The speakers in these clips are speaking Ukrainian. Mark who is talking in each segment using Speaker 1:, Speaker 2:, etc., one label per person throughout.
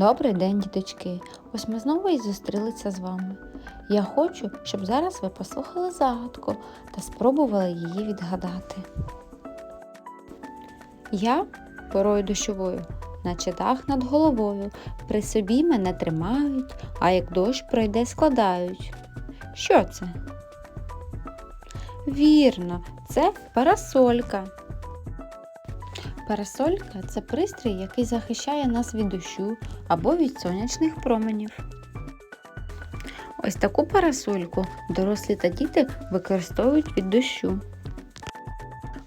Speaker 1: Добрий день, діточки! Ось ми знову і зустрілися з вами. Я хочу, щоб зараз ви послухали загадку та спробували її відгадати. Я порою дощовою, наче дах над головою, при собі мене тримають, а як дощ пройде, складають. Що це? Вірно, це парасолька. Парасолька це пристрій, який захищає нас від дощу або від сонячних променів. Ось таку парасольку дорослі та діти використовують від дощу.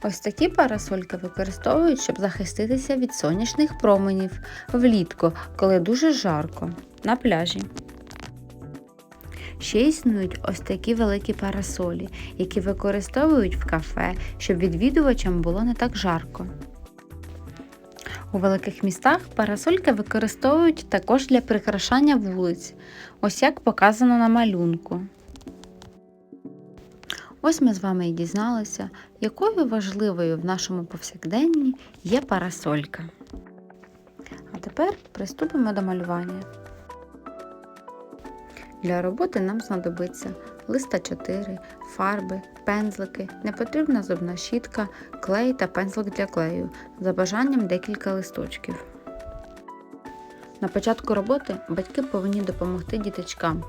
Speaker 1: Ось такі парасольки використовують, щоб захиститися від сонячних променів влітку, коли дуже жарко, на пляжі. Ще існують ось такі великі парасолі, які використовують в кафе, щоб відвідувачам було не так жарко. У великих містах парасольки використовують також для прикрашання вулиць, ось як показано на малюнку. Ось ми з вами і дізналися, якою важливою в нашому повсякденні є парасолька. А тепер приступимо до малювання. Для роботи нам знадобиться листа 4, фарби, пензлики, непотрібна зубна щітка, клей та пензлик для клею, за бажанням декілька листочків. На початку роботи батьки повинні допомогти діточкам.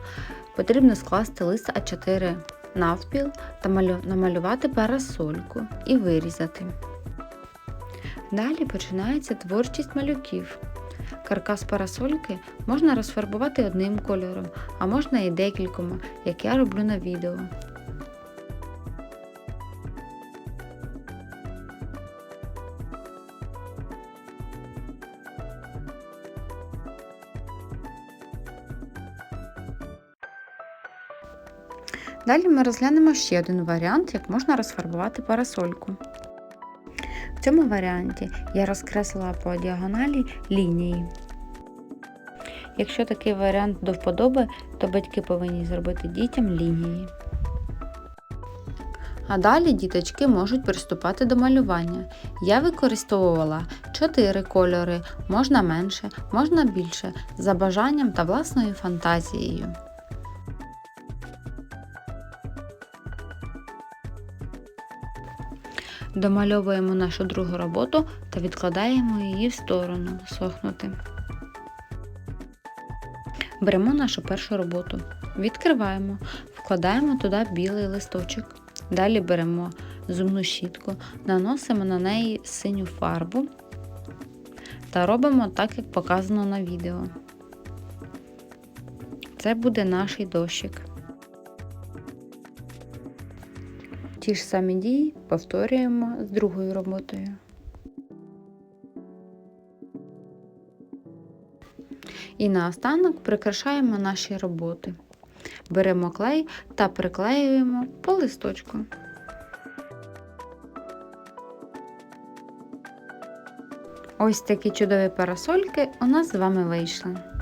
Speaker 1: Потрібно скласти лист А4 навпіл та намалювати парасольку і вирізати. Далі починається творчість малюків. Каркас парасольки можна розфарбувати одним кольором, а можна і декількома, як я роблю на відео. Далі ми розглянемо ще один варіант, як можна розфарбувати парасольку. В цьому варіанті я розкреслила по діагоналі лінії. Якщо такий варіант до вподоби, то батьки повинні зробити дітям лінії. А далі діточки можуть приступати до малювання. Я використовувала 4 кольори, можна менше, можна більше, за бажанням та власною фантазією. Домальовуємо нашу другу роботу та відкладаємо її в сторону сохнути. Беремо нашу першу роботу, відкриваємо, вкладаємо туди білий листочок. Далі беремо зубну щітку, наносимо на неї синю фарбу та робимо так, як показано на відео. Це буде наш дощик. Ті ж самі дії повторюємо з другою роботою. І наостанок прикрашаємо наші роботи. Беремо клей та приклеюємо по листочку. Ось такі чудові парасольки у нас з вами вийшли.